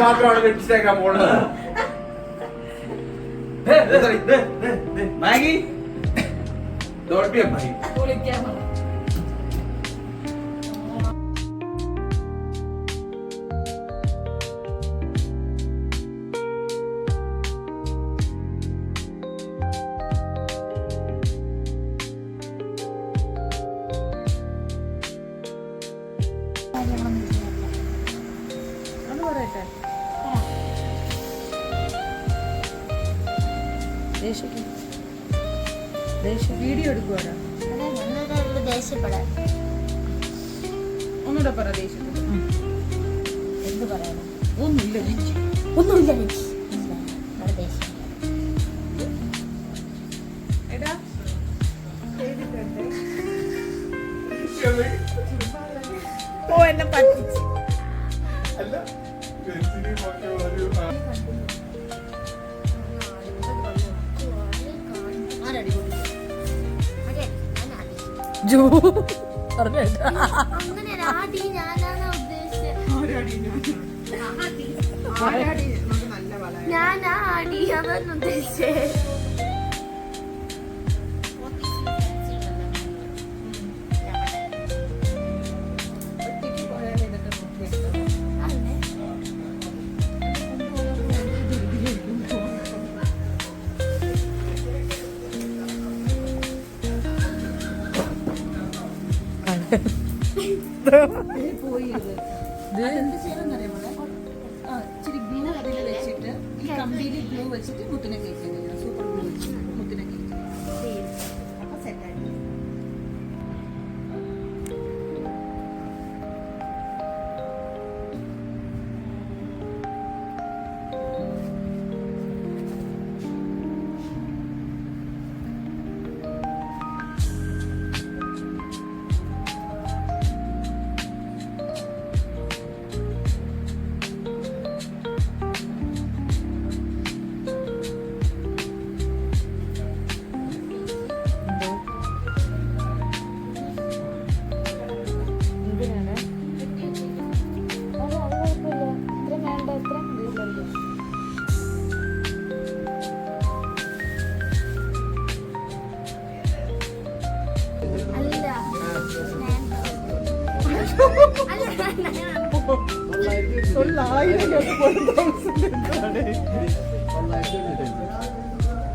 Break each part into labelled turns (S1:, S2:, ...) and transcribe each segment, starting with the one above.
S1: മാത്രമാണ് ലിപ്സ്റ്റിക് പോണത് sorry, ദേ, ദേ, ദേ.
S2: മാഗി
S3: ദേഷ്യക്ക് ദേഷ്യ. വീഡിയോ എടുക്കുവാടാ
S4: ദേഷ്യപ്പെടാൻ.
S3: ഒന്നുകൂടെ പറ ദേഷ്യത്തിൽ
S4: എന്ത് പറയാനും?
S3: ഒന്നുമില്ല എനിക്ക്
S4: ഒന്നുമില്ല എനിക്ക്
S3: ഓ എന്നെ പറ്റിച്ചു.
S1: അല്ല, ഒരു,
S3: ജോ പറഞ്ഞേട്ടാ
S4: അങ്ങനെ ആടി ഞാനാണ് ഉദ്ദേശിച്ചത്. ഞാൻ? ആടി അതാണ് ഉദ്ദേശിച്ചത്.
S3: ആ ഇച്ചിരി ഗ്ലൂ അതിൽ വെച്ചിട്ട് ഈ കമ്പിയിൽ ഗ്ലൂ വെച്ചിട്ട് മുത്തിനെ കഴിക്കാൻ സൂപ്പർ ഗ്ലൂ വെച്ചിട്ട്.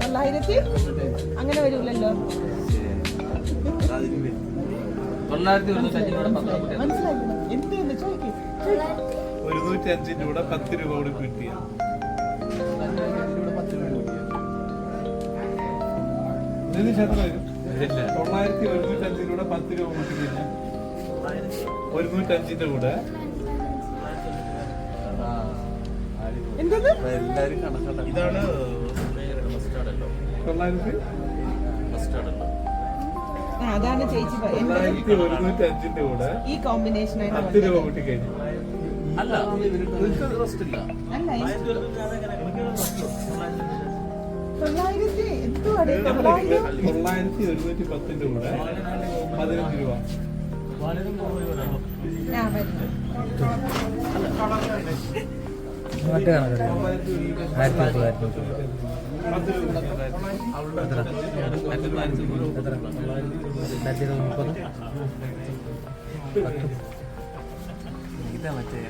S3: തൊള്ളായിരത്തി? അങ്ങനെ വരൂലല്ലോ.
S2: തൊള്ളായിരത്തി
S3: ഒരുന്നൂറ്റഞ്ചിന്റെ ചോദിക്കും.
S1: ഒരുന്നൂറ്റി അഞ്ചിന്റെ കൂടെ പത്ത് രൂപ കൂടി കിട്ടിയ ഇതിന് ശതം വരും തൊള്ളായിരത്തി ഒരുന്നൂറ്റി അഞ്ചിന്റെ കൂടെ പത്ത് രൂപ കൂട്ടി. കഴിഞ്ഞാൽ ഒരുന്നൂറ്റി അഞ്ചിന്റെ കൂടെ
S3: എന്തത്
S1: ഇതാണ്
S3: അതാണ് ചേച്ചി ഈ കോമ്പിനേഷൻ അല്ല
S1: തൊള്ളായിരത്തി ഒരുന്നൂറ്റി പത്തിന്റെ കൂടെ പതിനഞ്ച് രൂപ. കൂട്ടി കഴിഞ്ഞു
S2: അല്ല നിങ്ങൾക്ക് റെസ്റ്റ് ഇല്ല
S3: അല്ല ഈ തൊള്ളായിരത്തി എന്തുവാണ് തൊള്ളായിരം
S1: തൊള്ളായിരത്തി ഒരുന്നൂറ്റി പത്തിന്റെ കൂടെ പതിനഞ്ച് രൂപ
S3: ആ വരുന്നു
S1: പത്ത് രൂപ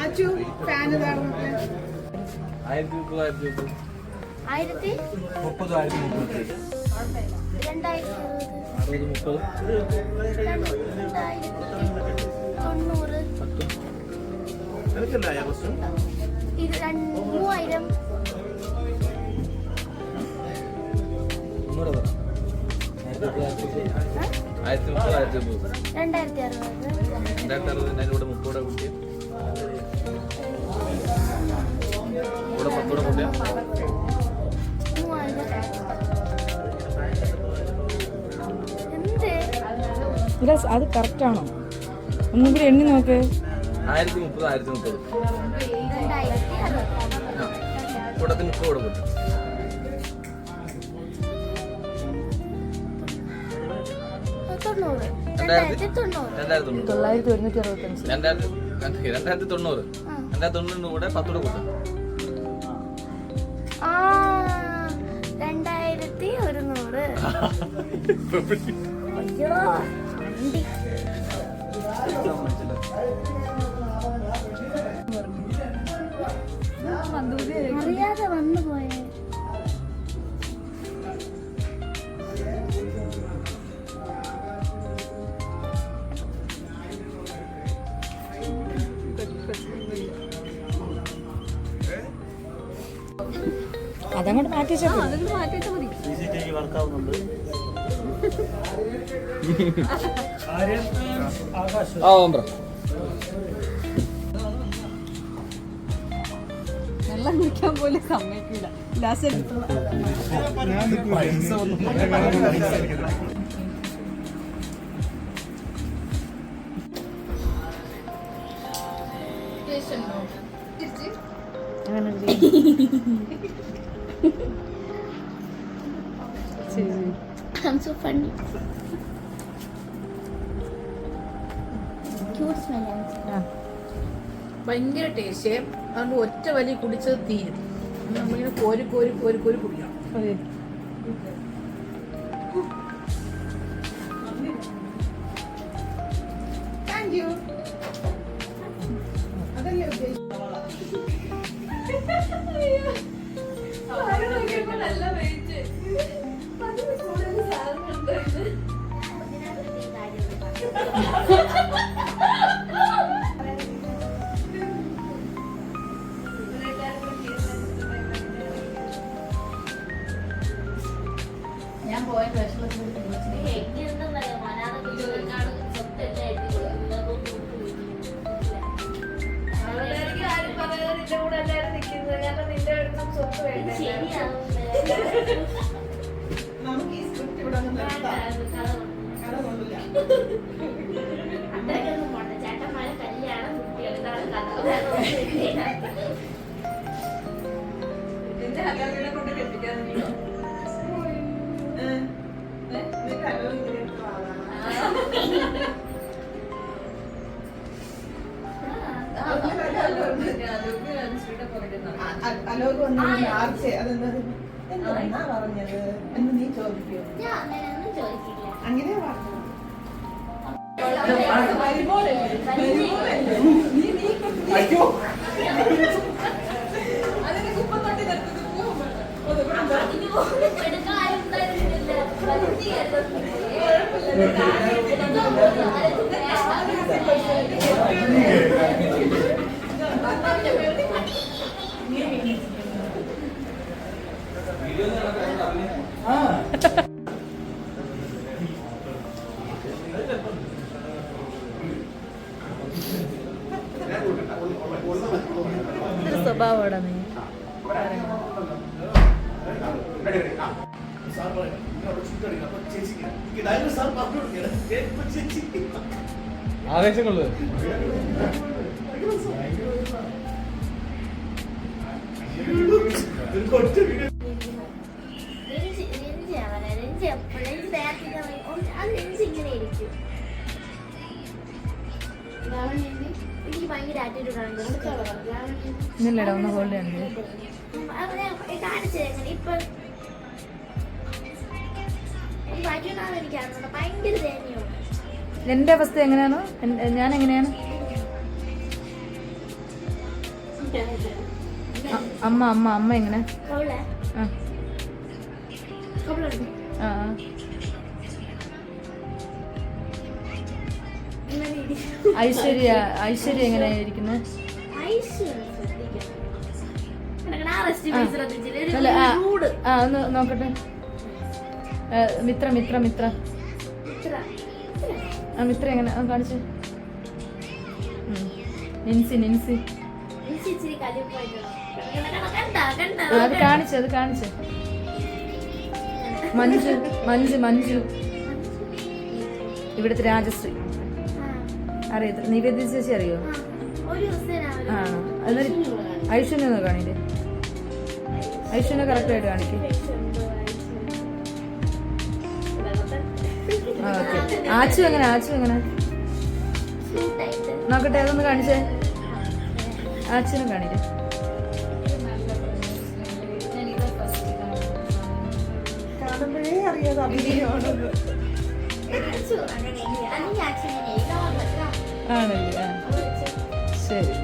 S3: ആച്ചു ഫാൻ ഇതാണെന്നൊക്കെ.
S2: ആയിരത്തി മുപ്പത് ആയിരത്തി മുപ്പത്
S4: ആയിരത്തി?
S2: മുപ്പത് ആയിരത്തി
S4: രണ്ടായിരത്തി
S2: അറുപത് മുപ്പത്
S4: തൊണ്ണൂറ് മൂവായിരം
S2: ആയിരത്തി മുപ്പത് ആയിരത്തി മുപ്പത്
S4: രണ്ടായിരത്തി അറുപത്
S2: രണ്ടായിരത്തി അറുപത് അതിന്റെ കൂടെ മുപ്പൂടെ കൂട്ടി കൂടെ പത്തൂടെ കൂട്ടിയാ
S5: ഇല്ല അത് കറക്റ്റ് ആണോ? ഒന്നും കൂടി എണ്ണി നോക്ക്.
S2: ആയിരത്തി മുപ്പത് ആയിരത്തി മുപ്പത്
S4: രണ്ടായിരത്തി അറുപത്
S2: കൂടത്തിൽ മുപ്പത് കൂടെ കൂട്ടി
S4: തൊണ്ണൂറ്. രണ്ടായിരത്തി തൊണ്ണൂറ്
S2: രണ്ടായിരത്തി തൊണ്ണൂറ്
S5: തൊള്ളായിരത്തി ഒരുന്നൂറ്റി അറുപത്തഞ്ച്.
S2: രണ്ടായിരത്തി തൊണ്ണൂറ്
S4: ആ.
S2: രണ്ടായിരത്തി തൊണ്ണൂറിന് കൂടെ പത്തൂടെ കൂട്ടാം
S4: രണ്ടായിരത്തി ഒരുന്നൂറ് വണ്ടി. അറിയാതെ വന്നു പോയേ.
S5: അതങ്ങോട്ട് മാറ്റി വെച്ചാൽ
S3: മാറ്റി മാറ്റിയിട്ട് മതി.
S2: ആ ഓംബ്ര
S3: വെള്ളം കുടിക്കാൻ പോലും സമ്മതിക്കില്ല ലാസ്റ്റ്
S5: അങ്ങനെ
S4: I'm so funny. Cute smell.
S6: ഭയങ്കര ടേസ്റ്റ് അതുകൊണ്ട് ഒറ്റ വലി കുടിച്ചത് തീരും. നമ്മളിങ്ങനെ കോരി കോരി കോരി കോരി കുടിക്കണം
S5: അതല്ലേ
S6: ഞാൻ
S3: നമുക്ക് ഈ സ്ക്രിപ്റ്റ് ഇവിടെ ഒന്ന് നിർത്താം. കഥ കൊള്ളില്ല എന്റെ ഹലോവിനെ കൊണ്ട് കെട്ടിക്കാൻ നീയോ അലോക് വന്നു ആർച്ച അതെന്താ? എന്നാ പറഞ്ഞത്? എന്ന് നീ ചോദിക്കൂ?
S4: ഞാൻ അങ്ങനെയൊന്നും ചോദിച്ചില്ല
S3: അങ്ങനെ പറഞ്ഞു വരുമ്പോഴല്ലേ വരുമ്പോഴല്ലേ നീ നീ
S7: അയ്യോ.
S3: അതിന് കുപ്പം തട്ടി നിർത്തുന്നത് പോകുമ്പോൾ
S5: സ്വഭാവമാണ് നീ?
S7: ആവേശം കൊള്ളുക
S5: ഒന്ന് ഹോൾഡ്
S4: ഇപ്പൊ ദയനീയമാണ്
S5: എന്റെ അവസ്ഥ എങ്ങനെയാണ്? ഞാൻ എങ്ങനെയാണ്? അമ്മ അമ്മ അമ്മ എങ്ങനെ? ഐശ്വര്യ ഐശ്വര്യ
S4: ശ്രദ്ധിക്കണം. കിടക്കണ ആ
S5: ഒന്ന് നോക്കട്ടെ. മിത്ര മിത്ര മിത്ര. ആ മിത്ര എങ്ങനെ? കാണിച്ചു. നിൻസി നിൻസി.
S4: ഇച്ചിരി
S5: അത് കാണിച്ചു അത് കാണിച്ചു. മഞ്ജു മഞ്ജു മഞ്ജു. ഇവിടുത്തെ രാജശ്രീ. അറിയത്തില്ല. നിവേദ്യ ചേച്ചി അറിയോ?
S4: ആ. ഒരു ദിവസം രാവിലെ
S5: ആ അതൊരു ഐശ്വര്യ ഒന്ന് കാണില്ലേ ഐശ്വര്യ കറക്റ്റായിട്ട് കാണിക്കേ. ആ ഓക്കെ. ആച്ചു എങ്ങനെ ആച്ചു എങ്ങനെ? നോക്കട്ടെ അതൊന്ന് കാണിച്ചേ. ആച്ചിനെ കാണിക്കാം
S3: കാണുമ്പോഴേ അറിയാതെ
S4: നോർമൽ
S5: ആണല്ലേ? ശരി.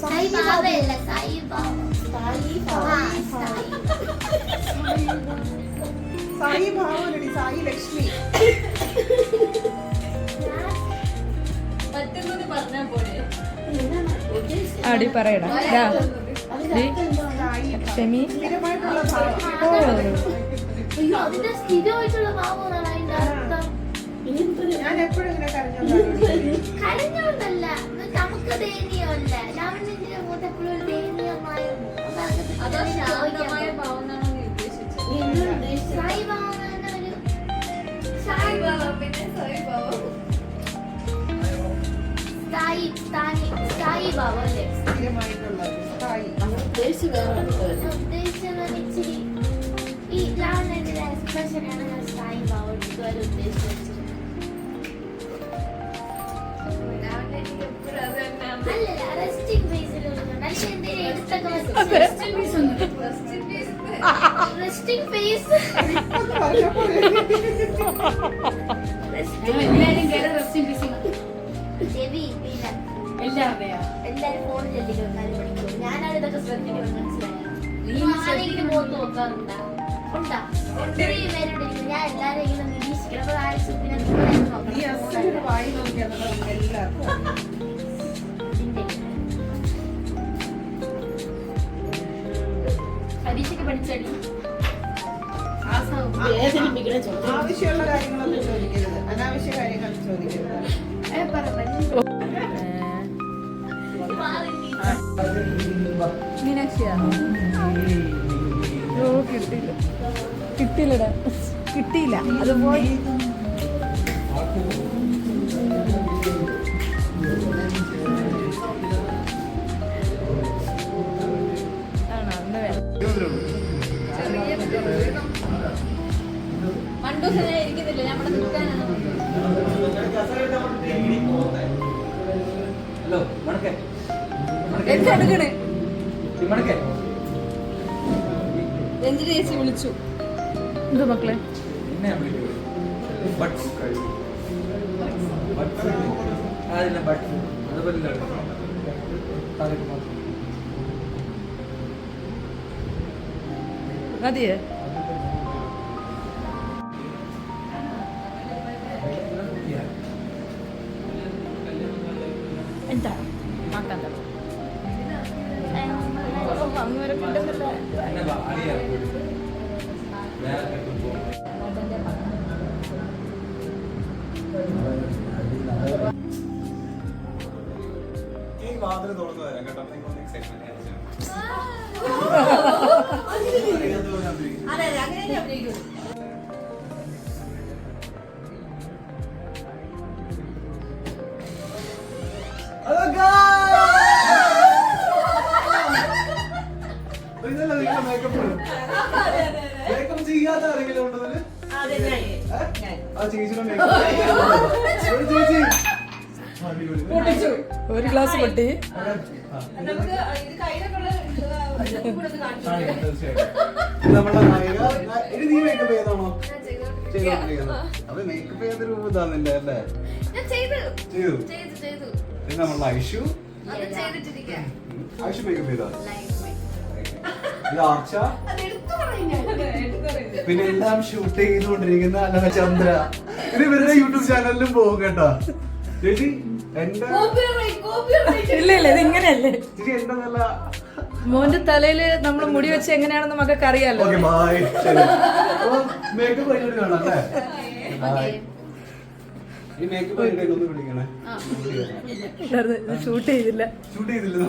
S4: സായി ബാബ സായി ബാബ സായി
S3: ഭാവനടി സായി ലക്ഷ്മി.
S5: ആടി പറയടാ. ഷെമി.
S3: ഞാൻ എപ്പോഴും ഇങ്ങനെ
S4: കരഞ്ഞോണ്ടല്ല. നമുക്ക് ദേനിയല്ല രാവണന്റെ മുഖത്ത് എപ്പോഴും ഒരു ദയനീയമായിരുന്നു അതാണ് ശാന്തമായ ഭാവം സായി ഭാവം എന്ന ഒരു സായി ഭാവം പിന്നെ സായി ഭാവം സായി സ്ഥാനി സായി ഭാവം അല്ലേ
S3: സ്ഥിരമായിട്ടുള്ള സായി
S4: ഉദ്ദേശിച്ചത് ഇച്ചിരി എല്ലാരും ഫോണിൽ ഞാനാണ് ഇതൊക്കെ ശ്രദ്ധിക്കുന്നത് മനസ്സിലായോ? ആരെങ്കിലും മുഖത്ത് നോക്കാറുണ്ടാ? ഉണ്ടാ? ഒത്തിരി പേരുണ്ട്. ഞാൻ എല്ലാരും
S3: നീ അസുഖം വായി നോക്കിയാൽ എല്ലാവർക്കും അറിയാം.
S4: പരീക്ഷയ്ക്ക് പഠിച്ചടി
S3: ആവശ്യമുള്ള കാര്യങ്ങളൊന്നും ചോദിക്കരുത് അനാവശ്യ കാര്യങ്ങൾ ചോദിക്കരുത്
S5: മീനാക്ഷിയാ ഓ കിട്ടിയില്ല കിട്ടിയില്ലടാ കിട്ടിയില്ല. അത് പോയി എന്തെടുക്കണേ? രഞ്ജിനി ചേച്ചി വിളിച്ചു? എന്ത് മക്കളെ?
S7: എന്നെ വിളിക്കുന്നത് ബട്ട് ബട്ട് അതില്ല ബട്ട് അതുപോലെ
S5: മതിയേ? എന്താ? മാക്കാൻ അങ്ങനെ
S6: അതെ അതെ അങ്ങനെ ഞാൻ അഭിനയിക്കും
S7: മേക്കപ്പ് ചെയ്യാത്ത ആരെങ്കിലും ഉണ്ടോ ചേച്ചി
S5: ഒരു ഗ്ലാസ് പൊട്ടി.
S6: നമുക്ക് ഇത്
S7: നമ്മുടെ നായിക. നാ- നീ മേക്കപ്പ് ചെയ്താണോ മേക്കപ്പ് ഇതാന്നില്ല അല്ലേ?
S4: ചെയ്തു.
S7: ഇത് ഐഷു. ഐഷു മേക്കപ്പ് ചെയ്താ ഇത് ആർച്ച? പിന്നെ എല്ലാം ഷൂട്ട് ചെയ്തുകൊണ്ടിരിക്കുന്ന അല്ല ചന്ദ്ര. ഇത് ഇവരുടെ യൂട്യൂബ് ചാനലിലും പോകും കേട്ടോ. ചേച്ചി
S5: ഇല്ല ഇല്ല ഇത് ഇങ്ങനെയല്ലേ. മോന്റെ തലയിൽ നമ്മൾ മുടി വെച്ച് എങ്ങനെയാണെന്ന് മക്കൾക്ക് അറിയാലോ.
S7: ഓക്കെ ശരി. അപ്പൊ മേക്കപ്പ് കഴിഞ്ഞിട്ട് കാണാം ഈ മേക്കപ്പ് കഴിഞ്ഞിട്ട് ഒന്ന് വിളിക്കണേ.
S5: ഷൂട്ട് ചെയ്തില്ല.
S7: ഷൂട്ട് ചെയ്തില്ല